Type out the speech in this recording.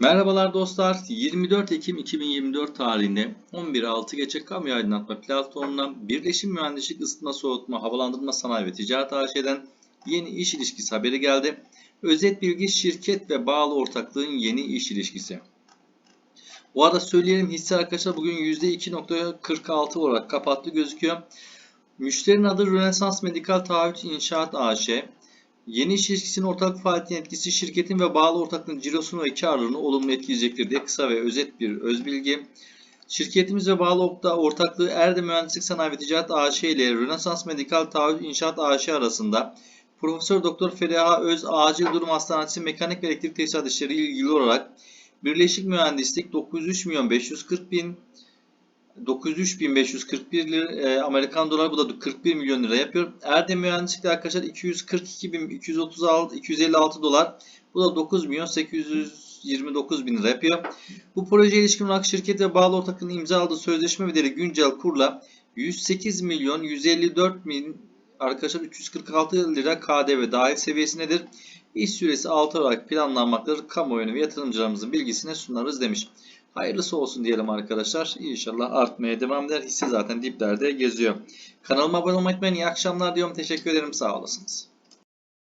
Merhabalar dostlar. 24 Ekim 2024 tarihinde 11.6 geçe kamu aydınlatma platformundan Birleşim Mühendislik Isıtma Soğutma Havalandırma Sanayi ve Ticaret AŞ'den yeni iş ilişkisi haberi geldi. Özet bilgi şirket ve bağlı ortaklığın yeni iş ilişkisi. Bu arada söyleyelim hisse arkadaşlar bugün %2.46 olarak kapattı gözüküyor. Müşterinin adı Rönesans Medikal Taahhüt İnşaat AŞ. Yeni iş ilişkisinin ortaklık faaliyetinin etkisi şirketin ve bağlı ortaklığın cirosunu ve karlılığını olumlu etkileyecektir diye kısa ve özet bir özbilgi. Şirketimiz ve bağlı orta- ortaklığı Erdem Mühendislik Sanayi ve Ticaret AŞ ile Rönesans Medikal Taahhüt İnşaat AŞ arasında Profesör Doktor Feriha Öz Acil Durum Hastanesi Mekanik ve Elektrik Tesisat İşleri ilgili olarak Birleşik Mühendislik 903 milyon 540 bin 903.541 lira e, Amerikan doları bu da 41 milyon lira yapıyor. Erdem Mühendislik'te arkadaşlar 242.236 256 dolar. Bu da 9 milyon 829 bin lira yapıyor. Bu projeye ilişkin olarak şirket ve bağlı ortaklığın imzaladığı sözleşme bedeli güncel kurla 108 milyon 154 bin arkadaşlar 346 lira KDV dahil seviyesindedir. İş süresi 6 olarak planlanmaktadır. Kamuoyunu ve yatırımcılarımızın bilgisine sunarız demiş. Hayırlısı olsun diyelim arkadaşlar. İnşallah artmaya devam eder. Hisse zaten diplerde geziyor. Kanalıma abone olmayı unutmayın. İyi akşamlar diyorum. Teşekkür ederim. Sağ olasınız.